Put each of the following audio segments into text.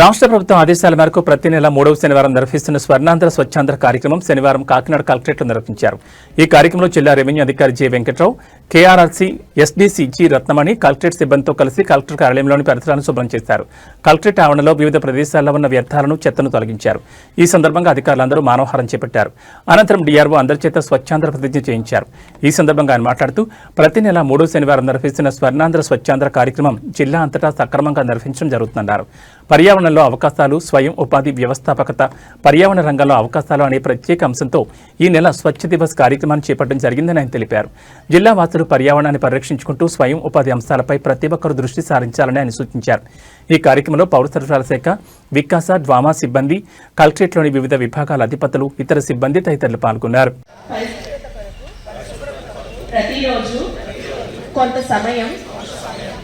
రాష్ట్ర ప్రభుత్వం ఆదేశాల మేరకు ప్రతి నెల మూడవ శనివారం నిర్వహిస్తున్న స్వర్ణాంధ్ర స్వచ్ఛాంధ్ర కార్యక్రమం శనివారం కాకినాడ కలెక్టరేట్లో నిర్వహించారు. ఈ కార్యక్రమంలో జిల్లా రెవెన్యూ అధికారి J Venkatrao KRRC SDC G Ratnamani collectorate సిబ్బందితో కలిసి కలెక్టర్ కార్యాలయంలోని పరిసరాలను శుభ్రం చేశారు. కలెక్టరేట్ ఆవరణలో వివిధ ప్రదేశాల్లో ఉన్న వ్యర్థాలను చెత్తను తొలగించారు. ఈ సందర్భంగా అధికారులందరూ మానవహారం చేపట్టారు. అనంతరం డీఆర్ఓ అందరి చేత స్వచ్ఛాంధ్ర ప్రతిజ్ఞ చేయించారు. ఈ సందర్భంగా ఆయన మాట్లాడుతూ ప్రతి నెల మూడో శనివారం నిర్వహిస్తున్న స్వర్ణాంధ్ర స్వచ్ఛాంధ్ర కార్యక్రమం జిల్లా అంతటా సక్రమంగా నిర్వహించడం జరుగుతుందన్నారు. పర్యావరణంలో అవకాశాలు స్వయం ఉపాధి వ్యవస్థాపకత పర్యావరణ రంగంలో అవకాశాలు అనే ప్రత్యేక అంశంతో ఈ నెల స్వచ్ఛ దివస్ కార్యక్రమాన్ని చేపట్టడం జరిగిందని ఆయన తెలిపారు. జిల్లా వాసులు పర్యావరణాన్ని పరిరక్షించుకుంటూ స్వయం ఉపాధి అంశాలపై ప్రతి ఒక్కరూ దృష్టి సారించాలని ఆయన సూచించారు. ఈ కార్యక్రమంలో పౌర సరఫరాల శాఖ వికాస డ్వామా సిబ్బంది కలెక్టరేట్లోని వివిధ విభాగాల అధిపతులు ఇతర సిబ్బంది తదితరులు పాల్గొన్నారు. ప్రతిరోజు కొంత సమయం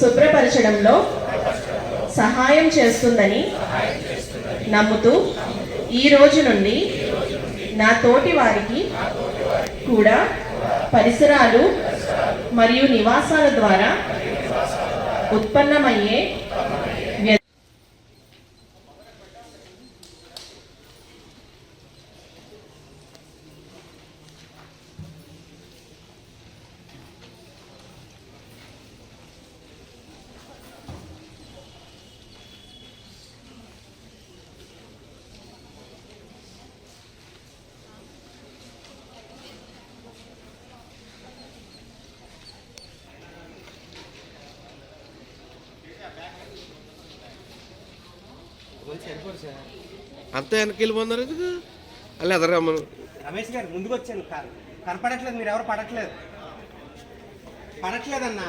శుభ్రపరచడంలో సహాయం చేస్తుందని నమ్ముతూ ఈ రోజు నుండి నా తోటి వారికి కూడా పరిసరాలు మరియు నివాసాల ద్వారా ఉత్పన్నమయ్యే అంత వెనక్కి వెళ్ళిపోతున్నారు ఎందుకు? అలా ఎదరమ్మను రమేష్ గారు ముందుకు వచ్చాను. కనపడట్లేదు మీరు ఎవరు పడట్లేదు? పడట్లేదన్నా?